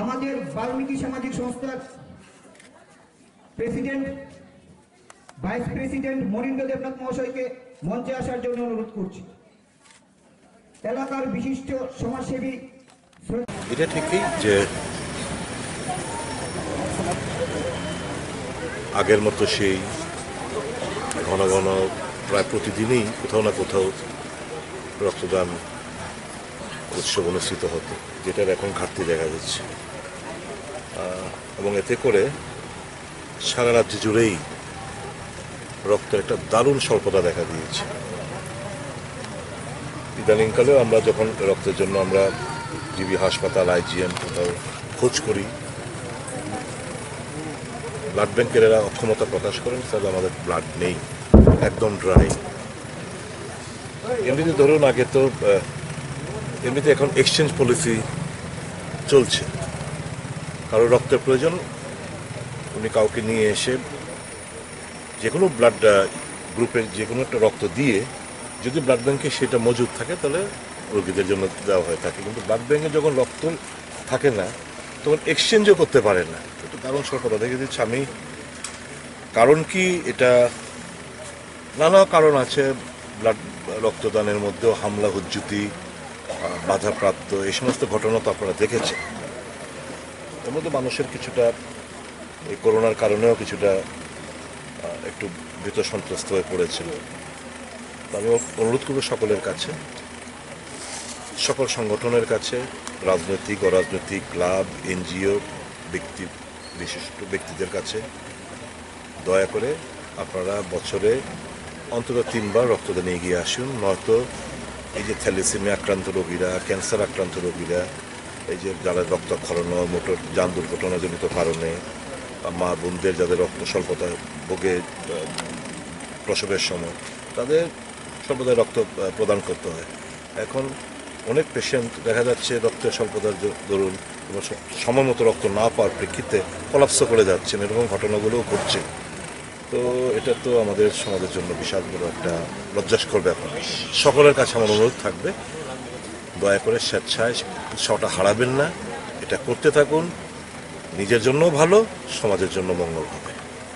আমাদের বাল্মীকি সামাজিক সংস্থার president, vice president Manindra Debnath মহাশয়কে মঞ্চে আসার জন্য অনুরোধ করছি। এলাকার বিশিষ্ট সমাজসেবী এটা ঠিকই যে আগের মতো সেই ঘন ঘন প্রায় প্রতিদিনই কোথাও না কোথাও রক্তদান উৎসব অনুষ্ঠিত হতো, যেটার এখন ঘাটতি দেখা যাচ্ছে এবং এতে করে সারা রাজ্য জুড়েই রক্তের একটা দারুণ স্বল্পতা দেখা দিয়েছে। ইদানিংকালেও আমরা যখন রক্তের জন্য আমরা জিবি হাসপাতাল আইজিএম কোথাও খোঁজ করি, ব্লাড ব্যাংকের এরা অক্ষমতা প্রকাশ করেন, তাহলে আমাদের ব্লাড নেই, একদম ড্রাই। এমনিতে ধরুন, আগে তো এমনিতে এখন এক্সচেঞ্জ পলিসি চলছে। কারও রক্তের প্রয়োজন, উনি কাউকে নিয়ে এসে যে কোনো ব্লাড গ্রুপের যে কোনো একটা রক্ত দিয়ে যদি ব্লাড ব্যাংকে সেটা মজুদ থাকে, তাহলে রোগীদের জন্য দেওয়া হয়ে থাকে। কিন্তু ব্লাড ব্যাংকে যখন রক্ত থাকে না, তখন এক্সচেঞ্জও করতে পারে না। একটু দারুণ স্বল্পতা দেখে দিচ্ছি আমি কারণ কি? এটা নানা কারণ আছে। ব্লাড রক্তদানের মধ্যেও হামলা, হুজ্জুতি বাধাপ্রাপ্ত, এই সমস্ত ঘটনা তো আপনারা দেখেছেন। এর মধ্যে মানুষের কিছুটা এই করোনার কারণেও কিছুটা একটু ভীত সন্ত্রস্ত হয়ে পড়েছিল। আমি অনুরোধ করব সকলের কাছে, সকল সংগঠনের কাছে, রাজনৈতিক, অরাজনৈতিক, ক্লাব, এনজিও, ব্যক্তি, বিশিষ্ট ব্যক্তিদের কাছে দয়া করে আপনারা বছরে অন্তত তিনবার রক্তদানে এগিয়ে আসুন, নয়তো এই যে থ্যালিসিমিয়া আক্রান্ত রোগীরা, ক্যান্সার আক্রান্ত রোগীরা, এই যে যারা রক্তক্ষরণ মোটর যান দুর্ঘটনাজনিত কারণে মা বোনদের যাদের রক্ত স্বল্পতায় ভোগে প্রসবের সময়, তাদের সর্বদা রক্ত প্রদান করতে হয়। এখন অনেক পেশেন্ট দেখা যাচ্ছে রক্তের স্বল্পতার দরুন এবং স- সময় মতো রক্ত না পাওয়ার প্রেক্ষিতে কলাপস করে যাচ্ছেন। এরকম ঘটনাগুলোও ঘটছে। তো এটা তো আমাদের সমাজের জন্য বিশাল বড় একটা লজ্জাস্কর ব্যাপার। সকলের কাছে আমার অনুরোধ থাকবে, দয়া করে স্বেচ্ছায় উৎসাহটা হারাবেন না, এটা করতে থাকুন, নিজের জন্য ভালো, সমাজের জন্য মঙ্গল হবে।